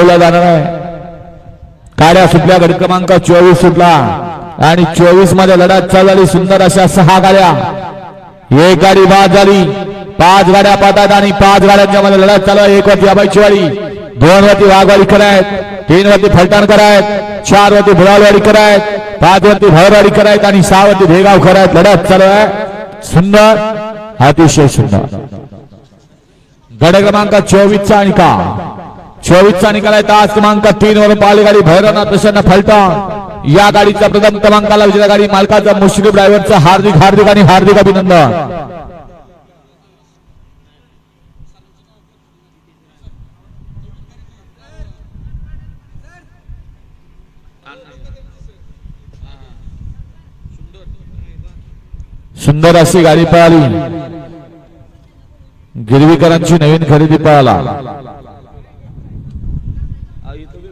ठेवला जाणार आहे. काड्या सुटल्या गट क्रमांक चोवीस सुटला. आणि चोवीसमध्ये लढत चालली झाली. सुंदर अशा सहा गाड्या. एक गाडी बाद झाली. पाच गाड्या पाहतात आणि पाच गाड्यांच्या मध्ये लढत चालू आहे. एक वरती अबाईची दोन वरती वाघवाडी करायत तीन वरती फलटण करायत चार वरती भुराळवाडी करायत पाच वरती भरवाडी करायत आणि सहा वरती भेगाव करायत लढत चालू आहे. सुंदर अतिशय सुंदर. गड क्रमांक चोवीसचा का? चोवीसचा निकाल आहे. तास क्रमांक तीन वर पाहिली गाडी. भैरवनाथ प्रसन्न फलटा या गाडीचा प्रथम क्रमांकाला विजेता गाडी मालकाचा मुश्रीफ ड्रायव्हरचा हार्दिक हार्दिक आणि हार्दिक अभिनंदन. सुंदर अशी गाडी पळाली. गिरवीकरांची नवीन खरेदी पळाला. ਆਈ ਤੋਂ ਵੀ